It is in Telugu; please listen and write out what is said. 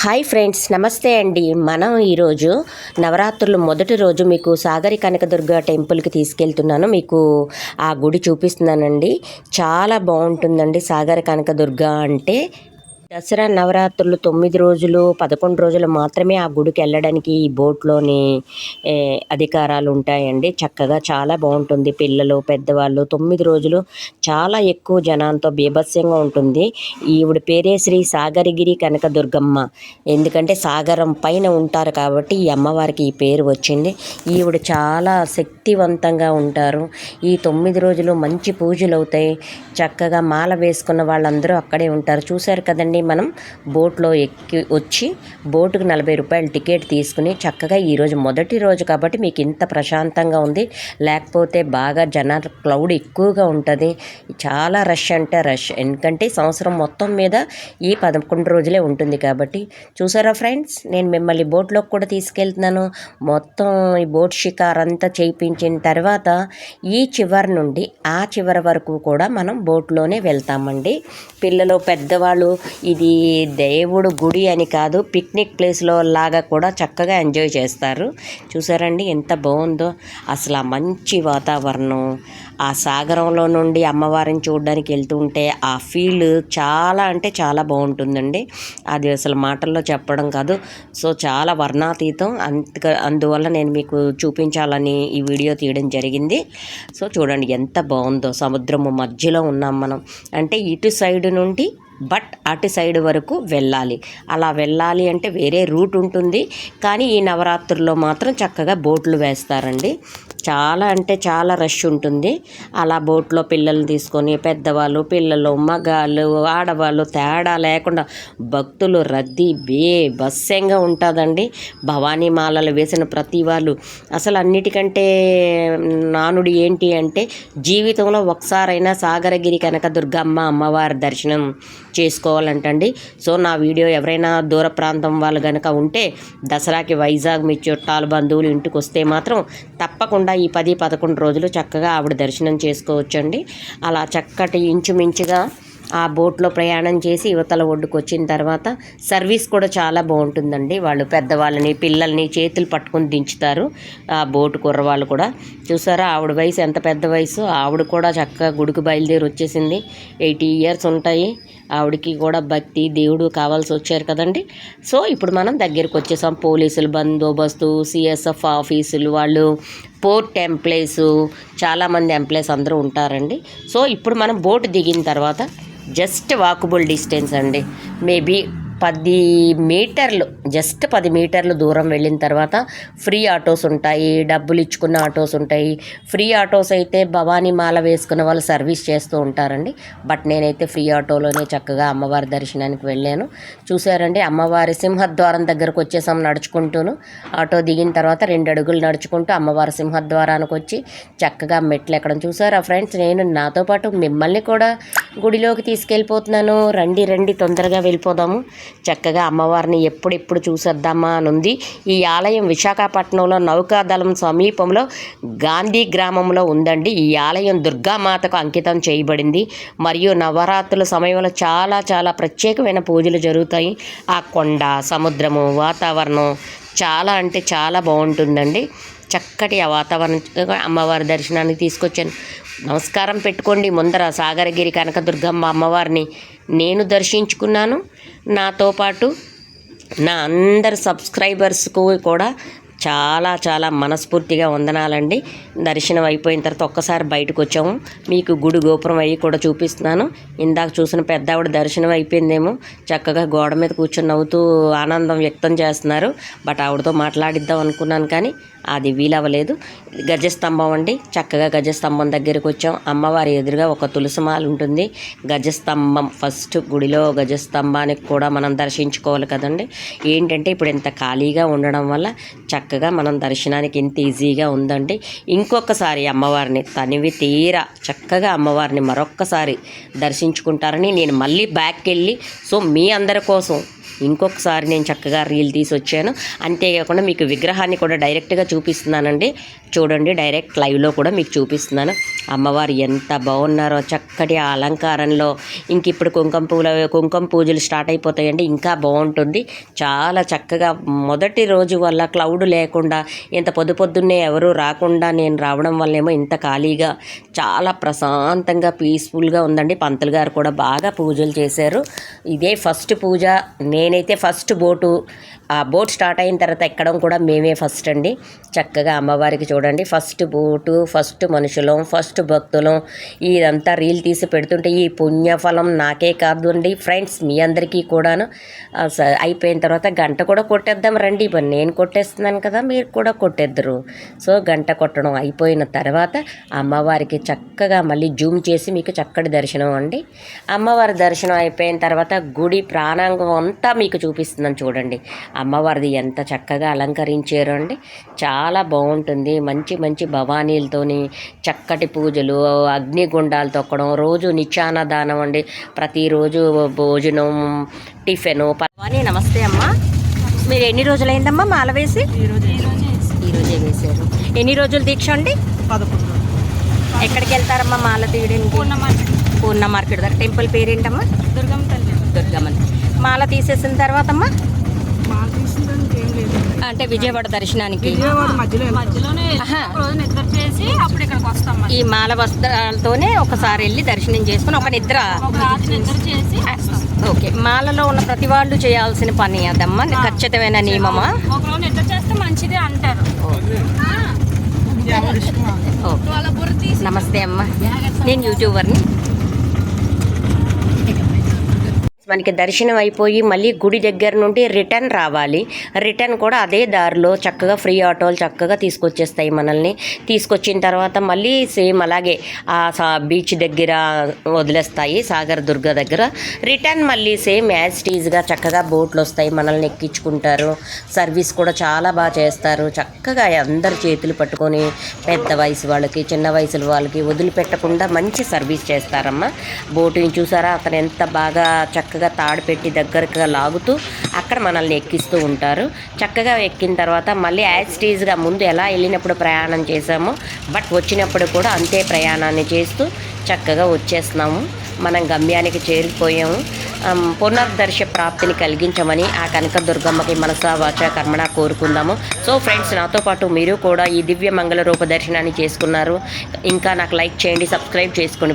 హాయ్ ఫ్రెండ్స్ నమస్తే అండి. మనం ఈరోజు నవరాత్రులు మొదటి రోజు మీకు సాగరి కనకదుర్గ టెంపుల్కి తీసుకెళ్తున్నాను. మీకు ఆ గుడి చూపిస్తున్నానండి. చాలా బాగుంటుందండి సాగర కనకదుర్గ అంటే. దసరా నవరాత్రులు తొమ్మిది రోజులు పదకొండు రోజులు మాత్రమే ఆ గుడికి వెళ్ళడానికి ఈ బోట్లోని అధికారాలు ఉంటాయండి. చక్కగా చాలా బాగుంటుంది. పిల్లలు పెద్దవాళ్ళు తొమ్మిది రోజులు చాలా ఎక్కువ జనాంతో బీభత్సంగా ఉంటుంది. ఈవిడ పేరే శ్రీ సాగరగిరి కనకదుర్గమ్మ. ఎందుకంటే సాగరం పైన ఉంటారు కాబట్టి ఈ అమ్మవారికి ఈ పేరు వచ్చింది. ఈవిడ చాలా శక్తివంతంగా ఉంటారు. ఈ తొమ్మిది రోజులు మంచి పూజలు అవుతాయి. చక్కగా మాల వేసుకున్న వాళ్ళందరూ అక్కడే ఉంటారు. చూశారు కదండి మనం బోట్లో ఎక్కి వచ్చి బోటుకు నలభై రూపాయలు టికెట్ తీసుకుని చక్కగా ఈరోజు మొదటి రోజు కాబట్టి మీకు ఇంత ప్రశాంతంగా ఉంది. లేకపోతే బాగా జన క్లౌడ్ ఎక్కువగా ఉంటుంది. చాలా రష్ అంటే రష్. ఎందుకంటే సంవత్సరం మొత్తం మీద ఈ పదకొండు రోజులే ఉంటుంది కాబట్టి. చూసారా ఫ్రెండ్స్? నేను మిమ్మల్ని బోట్లోకి కూడా తీసుకెళ్తున్నాను. మొత్తం ఈ బోట్ షికార్ అంతా చేయించిన తర్వాత ఈ చివరి నుండి ఆ చివరి వరకు కూడా మనం బోట్లోనే వెళ్తామండి. పిల్లలు పెద్దవాళ్ళు ఇది దేవుడు గుడి అని కాదు పిక్నిక్ ప్లేస్లో లాగా కూడా చక్కగా ఎంజాయ్ చేస్తారు. చూసారండి ఎంత బాగుందో. అసలు ఆ మంచి వాతావరణం ఆ సాగరంలో నుండి అమ్మవారిని చూడడానికి వెళ్తుంటే ఆ ఫీల్ చాలా అంటే చాలా బాగుంటుందండి. అది అసలు మాటల్లో చెప్పడం కాదు. సో చాలా వర్ణాతీతం. అంత అందువల్ల నేను మీకు చూపించాలని ఈ వీడియో తీయడం జరిగింది. సో చూడండి ఎంత బాగుందో. సముద్రము మధ్యలో ఉన్నాం మనం. అంటే ఇటు సైడ్ నుండి బట్ అటు సైడ్ వరకు వెళ్ళాలి. అలా వెళ్ళాలి అంటే వేరే రూట్ ఉంటుంది. కానీ ఈ నవరాత్రుల్లో మాత్రం చక్కగా బోట్లు వేస్తారండి. చాలా అంటే చాలా రష్ ఉంటుంది. అలా బోట్లో పిల్లల్ని తీసుకొని పెద్దవాళ్ళు పిల్లలు మగాళ్ళు ఆడవాళ్ళు తేడా లేకుండా భక్తులు రద్దీ బే బస్సంగా ఉంటుందండి. భవానీ మాలలు వేసిన ప్రతి వాళ్ళు. అసలు అన్నిటికంటే నానుడు ఏంటి అంటే జీవితంలో ఒకసారైనా సాగరగిరి కనకదుర్గమ్మ అమ్మవారి దర్శనం చేసుకోవాలంటండి. సో నా వీడియో ఎవరైనా దూర ప్రాంతం వాళ్ళు కనుక ఉంటే దసరాకి వైజాగ్ మీ చుట్టాలు బంధువులు ఇంటికి వస్తే మాత్రం తప్పకుండా ఈ పది పదకొండు రోజులు చక్కగా ఆవిడ దర్శనం చేసుకోవచ్చండి. అలా చక్కటి ఇంచుమించుగా ఆ బోట్లో ప్రయాణం చేసి యువతల ఒడ్డుకు వచ్చిన తర్వాత సర్వీస్ కూడా చాలా బాగుంటుందండి. వాళ్ళు పెద్దవాళ్ళని పిల్లల్ని చేతులు పట్టుకొని దించుతారు. ఆ బోటు కుర్రవాళ్ళు కూడా. చూసారా ఆవిడ వయసు ఎంత పెద్ద వయసు? ఆవిడ కూడా చక్కగా గుడికి బయలుదేరి వచ్చేసింది. ఎయిటీ ఇయర్స్ ఉంటాయి. ఆవిడకి కూడా భక్తి దేవుడు కావాల్సి వచ్చారు కదండి. సో ఇప్పుడు మనం దగ్గరికి వచ్చేసాం. పోలీసులు బందోబస్తు సిఎస్ఎఫ్ ఆఫీసులు వాళ్ళు పోర్ట్ ఎంప్లాయీస్ చాలామంది ఎంప్లాయీస్ అందరూ ఉంటారండి. సో ఇప్పుడు మనం బోటు దిగిన తర్వాత జస్ట్ వాకబుల్ డిస్టెన్స్ అండి. మేబీ పది మీటర్లు జస్ట్ పది మీటర్లు దూరం వెళ్ళిన తర్వాత ఫ్రీ ఆటోస్ ఉంటాయి డబ్బులు ఇచ్చుకున్న ఆటోస్ ఉంటాయి. ఫ్రీ ఆటోస్ అయితే భవానీ మాల వేసుకున్న వాళ్ళు సర్వీస్ చేస్తూ ఉంటారండి. బట్ నేనైతే ఫ్రీ ఆటోలోనే చక్కగా అమ్మవారి దర్శనానికి వెళ్ళాను. చూసారండి అమ్మవారి సింహద్వారం దగ్గరకు వచ్చేసాం నడుచుకుంటూను. ఆటో దిగిన తర్వాత రెండు అడుగులు నడుచుకుంటూ అమ్మవారి సింహద్వారానికి వచ్చి చక్కగా మెట్లు ఎక్కడం చూసారా ఫ్రెండ్స్? నేను నాతో పాటు మిమ్మల్ని కూడా గుడిలోకి తీసుకెళ్ళిపోతున్నాను. రండి రండి తొందరగా వెళ్ళిపోదాము. చక్కగా అమ్మవారిని ఎప్పుడెప్పుడు చూసేద్దామా అని ఉంది. ఈ ఆలయం విశాఖపట్నంలో నౌకాదళం సమీపంలో గాంధీ గ్రామంలో ఉందండి. ఈ ఆలయం దుర్గామాతకు అంకితం చేయబడింది. మరియు నవరాత్రుల సమయంలో చాలా చాలా ప్రత్యేకమైన పూజలు జరుగుతాయి. ఆ కొండ సముద్రము వాతావరణం చాలా అంటే చాలా బాగుంటుందండి. చక్కటి ఆ వాతావరణం అమ్మవారి దర్శనానికి తీసుకొచ్చాను. నమస్కారం పెట్టుకోండి. ముందర సాగరగిరి కనకదుర్గమ్మ అమ్మవారిని నేను దర్శించుకున్నాను. నాతో పాటు నా అందరు సబ్స్క్రైబర్స్కు కూడా చాలా చాలా మనస్ఫూర్తిగా వందనాలండి. దర్శనం అయిపోయిన తర్వాత ఒక్కసారి బయటకు వచ్చాము. మీకు గుడి గోపురం అయ్యి కూడా చూపిస్తున్నాను. ఇందాక చూసిన పెద్ద ఆవిడ దర్శనం అయిపోయిందేమో. చక్కగా గోడ మీద కూర్చొని నవ్వుతూ ఆనందం వ్యక్తం చేస్తున్నారు. బట్ ఆవిడతో మాట్లాడిద్దాం అనుకున్నాను కానీ అది వీలవ్వలేదు. గజస్తంభం అండి. చక్కగా గజస్తంభం దగ్గరికి వచ్చాం. అమ్మవారి ఎదురుగా ఒక తులసిమాల ఉంటుంది. గజస్తంభం. ఫస్ట్ గుడిలో గజస్తంభానికి కూడా మనం దర్శించుకోవాలి కదండి. ఏంటంటే ఇప్పుడు ఇంత ఖాళీగా ఉండడం వల్ల చక్క చక్కగా మనం దర్శనానికి ఇంత ఈజీగా ఉందండి ఇంకొకసారి అమ్మవారిని తనివి తీరా చక్కగా అమ్మవారిని మరొక్కసారి దర్శించుకుంటారని నేను మళ్ళీ బ్యాక్కి వెళ్ళి సో మీ అందరి కోసం ఇంకొకసారి నేను చక్కగా రీల్ తీసి వచ్చాను అంతేకాకుండా మీకు విగ్రహాన్ని కూడా డైరెక్ట్గా చూపిస్తున్నానండి. చూడండి డైరెక్ట్ లైవ్లో కూడా మీకు చూపిస్తున్నాను. అమ్మవారు ఎంత బాగున్నారో చక్కటి ఆ అలంకారంలో. ఇంక ఇప్పుడు కుంకుమ పూల కుంకుమ పూజలు స్టార్ట్ అయిపోతాయండి. ఇంకా బాగుంటుంది. చాలా చక్కగా మొదటి రోజు వల్ల క్లౌడ్ లేకుండా ఇంత పొద్దు పొద్దున్నే ఎవరూ రాకుండా నేను రావడం వల్లేమో ఇంత ఖాళీగా చాలా ప్రశాంతంగా పీస్ఫుల్గా ఉందండి. పంతులు గారు కూడా బాగా పూజలు చేశారు. ఇదే ఫస్ట్ పూజ. నే నేనైతే ఫస్ట్ బోటు ఆ బోట్ స్టార్ట్ అయిన తర్వాత ఎక్కడం కూడా మేమే ఫస్ట్ అండి. చక్కగా అమ్మవారికి చూడండి. ఫస్ట్ బోటు ఫస్ట్ మనుషులం ఫస్ట్ భక్తులం. ఇదంతా రీల్ తీసి పెడుతుంటే ఈ పుణ్యఫలం నాకే కాదు అండి. ఫ్రెండ్స్ మీ అందరికీ కూడాను. అయిపోయిన తర్వాత గంట కూడా కొట్టేద్దాం రండి. ఇప్పుడు నేను కొట్టేస్తున్నాను కదా మీరు కూడా కొట్టేద్దరు. సో గంట కొట్టడం అయిపోయిన తర్వాత అమ్మవారికి చక్కగా మళ్ళీ జూమ్ చేసి మీకు చక్కటి దర్శనం అండి. అమ్మవారి దర్శనం అయిపోయిన తర్వాత గుడి ప్రాణాంగం అంతా మీకు చూపిస్తున్నాను చూడండి. అమ్మవారిది ఎంత చక్కగా అలంకరించారు అండి. చాలా బాగుంటుంది. మంచి మంచి భవానీలతోని చక్కటి పూజలు అగ్నిగుండాలు తొక్కడం రోజు నిత్యాన్నదానం అండి. ప్రతిరోజు భోజనం టిఫిన్ భవానీ నమస్తే అమ్మా. మీరు ఎన్ని రోజులైందమ్మా మాల వేసి? ఈరోజే వేశారు. ఎన్ని రోజులు దీక్ష అండి? పదకొండు ఎక్కడికి వెళ్తారమ్మా మాల తీయడానికి? పూర్ణ మార్కెట్ దగ్గర. టెంపుల్ పేరేంటమ్మా? దుర్గమ్మ తల్లి. దుర్గమ్మ. మాల తీసేసిన తర్వాత అమ్మా అంటే విజయవాడ దర్శనానికి. విజయవాడ మధ్యలో మధ్యలోనే ఆహా. రోజు నిద్ర చేసి అప్పుడు ఇక్కడికి వస్తాం మరి. ఈ మాల వస్త్రాలతోనే ఒకసారి వెళ్ళి దర్శనం చేసుకుని ఒక నిద్ర ఒక రాత్రి నిద్ర చేసి వస్తాం. ఓకే. మాలలో ఉన్న ప్రతి వాళ్ళు చేయాల్సిన పని అదమ్మా? ఖచ్చితమైన నియమమా? ఒక రోజు నిద్ర చేస్తే మంచిది అంటారు. నమస్తే అమ్మ. నేను యూట్యూబర్ని. మనకి దర్శనం అయిపోయి మళ్ళీ గుడి దగ్గర నుండి రిటర్న్ రావాలి. రిటర్న్ కూడా అదే దారిలో చక్కగా ఫ్రీ ఆటోలు చక్కగా తీసుకొచ్చేస్తాయి మనల్ని. తీసుకొచ్చిన తర్వాత మళ్ళీ సేమ్ అలాగే ఆ సా బీచ్ దగ్గర వదిలేస్తాయి సాగర్ దుర్గ దగ్గర. రిటర్న్ మళ్ళీ సేమ్ యాజ్ టీజ్గా చక్కగా బోట్లు వస్తాయి మనల్ని ఎక్కించుకుంటారు. సర్వీస్ కూడా చాలా బాగా చేస్తారు. చక్కగా అందరు చేతులు పట్టుకొని పెద్ద వయసు వాళ్ళకి చిన్న వయసుల వాళ్ళకి వదిలిపెట్టకుండా మంచి సర్వీస్ చేస్తారమ్మా. బోటుని చూసారా? అతను ఎంత బాగా చక్కగా తాడు పెట్టి దగ్గరగా లాగుతూ అక్కడ మనల్ని ఎక్కిస్తూ ఉంటారు. చక్కగా ఎక్కిన తర్వాత మళ్ళీ యాజ్ టీజ్గా ముందు ఎలా వెళ్ళినప్పుడు ప్రయాణం చేసామో బట్ వచ్చినప్పుడు కూడా అంతే ప్రయాణాన్ని చేస్తూ చక్కగా వచ్చేస్తున్నాము. మనం గమ్యానికి చేరిపోయాము. పునర్దర్శ ప్రాప్తిని కలిగించమని ఆ కనక దుర్గమ్మకి మనసా వాచ కర్మణ కోరుకుందాము. సో ఫ్రెండ్స్ నాతో పాటు మీరు కూడా ఈ దివ్య మంగళ రూప దర్శనాన్ని చేసుకున్నారు. ఇంకా నాకు లైక్ చేయండి సబ్స్క్రైబ్ చేసుకోండి